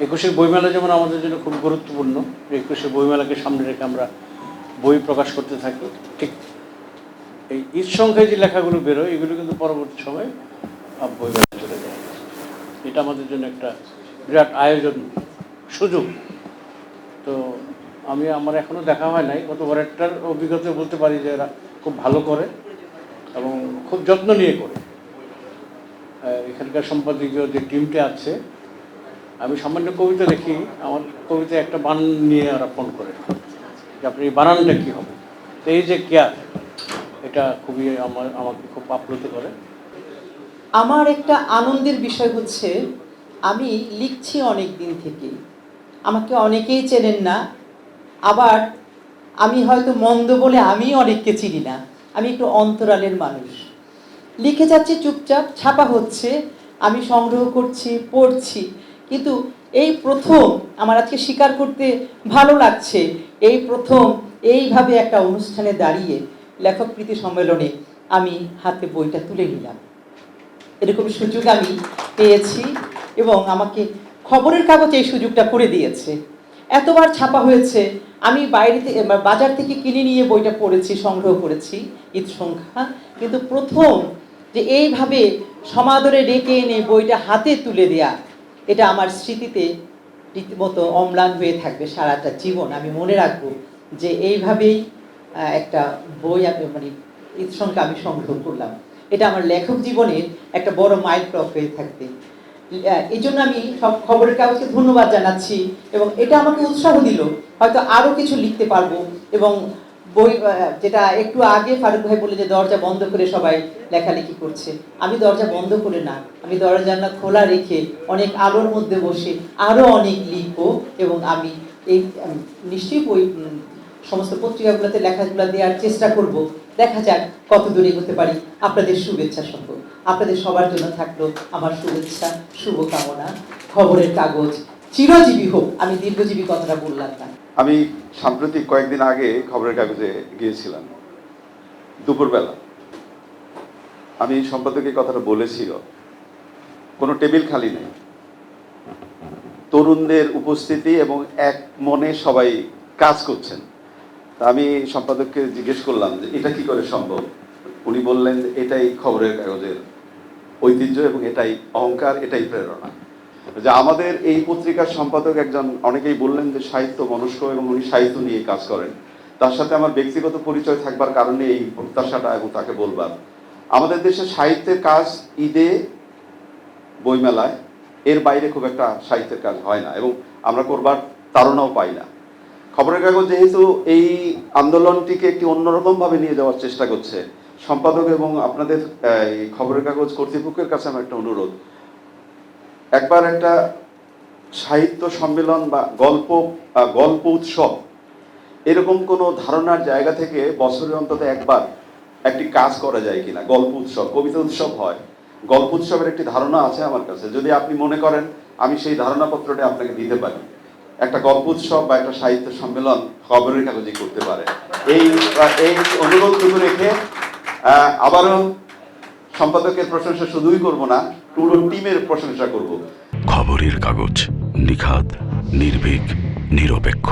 একুশের বইমেলা যেমন আমাদের জন্য খুব গুরুত্বপূর্ণ একুশের বইমেলাকে সামনে রেখে আমরা বই প্রকাশ করতে থাকি ঠিক এই ঈদ সংখ্যায় যে লেখাগুলো বেরোয় এগুলো কিন্তু পরবর্তী সময়ে আহ, বইমেলায় চলে যায়। এটা আমাদের জন্য একটা বিরাট আয়োজন সুযোগ। তো আমি আমার এখনও দেখা হয় নাই গতবারেরটার অভিজ্ঞতা বলতে পারি যে এরা খুব ভালো করে এবং খুব যত্ন নিয়ে করে। এখানকার সম্পাদকীয় যে টিমটা আছে আমি সামান্য কবিতা দেখি আমার কবিতা একটা বান নিয়ে ওরা করে। যে আপনি বানানটা কী হবে? তো এই যে কেয়ার এটা খুবই আমার, আমাকে খুব আপ্লুত করে। আমার একটা আনন্দের বিষয় হচ্ছে, আমি লিখছি অনেক দিন থেকে আমাকে অনেকেই চেনেন না, আবার আমি হয়তো মন্দ বলে আমি অনেককে চিনি না। আমি একটু অন্তরালের মানুষ। লিখে যাচ্ছে চুপচাপ, ছাপা হচ্ছে, আমি সংগ্রহ করছি, পড়ছি। কিন্তু এই প্রথম আমার আজকে স্বীকার করতে ভালো লাগছে। এই প্রথম এইভাবে একটা অনুষ্ঠানে দাঁড়িয়ে লেখক প্রীতি সম্মেলনে আমি হাতে বইটা তুলে নিলাম। এরকম সুযোগ আমি পেয়েছি এবং আমাকে খবরের কাগজ এই সুযোগটা করে দিয়েছে। এতবার ছাপা হয়েছে, আমি বাইরে থেকে বাজার থেকে কিনে নিয়ে বইটা পড়েছি, সংগ্রহ করেছি, ঈদ সংখ্যা। কিন্তু প্রথম যে এইভাবে সমাদরে ডেকে এনে বইটা হাতে তুলে দেয়া এটা আমার স্মৃতিতে রীতিমতো অম্লান হয়ে থাকবে সারাটা জীবন। আমি মনে রাখব যে এইভাবেই একটা বই আমি মানে ঈদ সংখ্যা আমি সংগ্রহ করলাম। এটা আমার লেখক জীবনের একটা বড় মাইল টপ হয়ে থাকবে। এই জন্য আমি সব খবরের কাগজকে ধন্যবাদ জানাচ্ছি এবং এটা আমাকে উৎসাহ দিল। হয়তো আরও কিছু লিখতে পারব এবং বই যেটা একটু আগে ফারুক ভাই বলে যে দরজা বন্ধ করে সবাই লেখালেখি করছে। আমি দরজা বন্ধ করে না, আমি দরজা জানলা খোলা রেখে অনেক আলোর মধ্যে বসে আরও অনেক লিখব এবং আমি এই নিশ্চয়ই বই সমস্ত পত্রিকাগুলোতে লেখাগুলো দেওয়ার চেষ্টা করব। দেখা যাক কত দূর এগোতে পারি। আপনাদের শুভেচ্ছা সহ আপনাদের সবার জন্য থাকল আমার শুভেচ্ছা, শুভকামনা, খবরের কাগজ। চিরজীবী হোক, আমি দীর্ঘজীবী কথাটা বললাম না। আমি সাম্প্রতিক কয়েকদিন আগে খবরের কাগজে গিয়েছিলাম, দুপুরবেলা। আমি সম্পাদক কথাটা বলেছিল, কোনো টেবিল খালি নেই। তরুণদের উপস্থিতি এবং এক মনে সবাই কাজ করছেন। তা আমি সম্পাদককে জিজ্ঞেস করলাম যে, এটা কি করে সম্ভব? উনি বললেন এটাই খবরের কাগজের ঐতিহ্য এবং এটাই অহংকার, এটাই প্রেরণা। যে আমাদের এই পত্রিকার সম্পাদক একজন, অনেকেই বললেন যে সাহিত্য মনস্ক এবং উনি সাহিত্য নিয়ে কাজ করেন। তার সাথে আমার ব্যক্তিগত পরিচয় থাকবার কারণে এই প্রত্যাশাটা এবং তাকে বলবার। আমাদের দেশে সাহিত্যের কাজ ঈদে বইমেলায়, এর বাইরে খুব একটা সাহিত্যের কাজ হয় না এবং আমরা করবার তাড়নাও পাই না। খবরের কাগজ যেহেতু এই আন্দোলনটিকে একটি অন্যরকম ভাবে নিয়ে যাওয়ার চেষ্টা করছে, সম্পাদক এবং আপনাদের খবরের কাগজ কর্তৃপক্ষের কাছে আমার একটা অনুরোধ। একবার একটা সাহিত্য সম্মেলন বা গল্প গল্প উৎসব, এরকম কোনো ধারণার জায়গা থেকে বছরে অন্তত একবার একটি কাজ করা যায় কিনা, গল্প উৎসব, কবিতা উৎসব হয়। গল্প উৎসবের একটি ধারণা আছে আমার কাছে। যদি আপনি মনে করেন, আমি সেই ধারণাপত্রটি আপনাকে দিতে পারি। একটা গল্প উৎসব বা একটা সাহিত্য সম্মেলন খবরের কাগজে করতে পারে। এই এই অনুরোধটুকু রেখে আবারও সম্পাদকের প্রশংসা শুধুই করব না পুরো টিমের প্রশংসা করব। খবরের কাগজ নিখাদ নির্ভীক নিরপেক্ষ।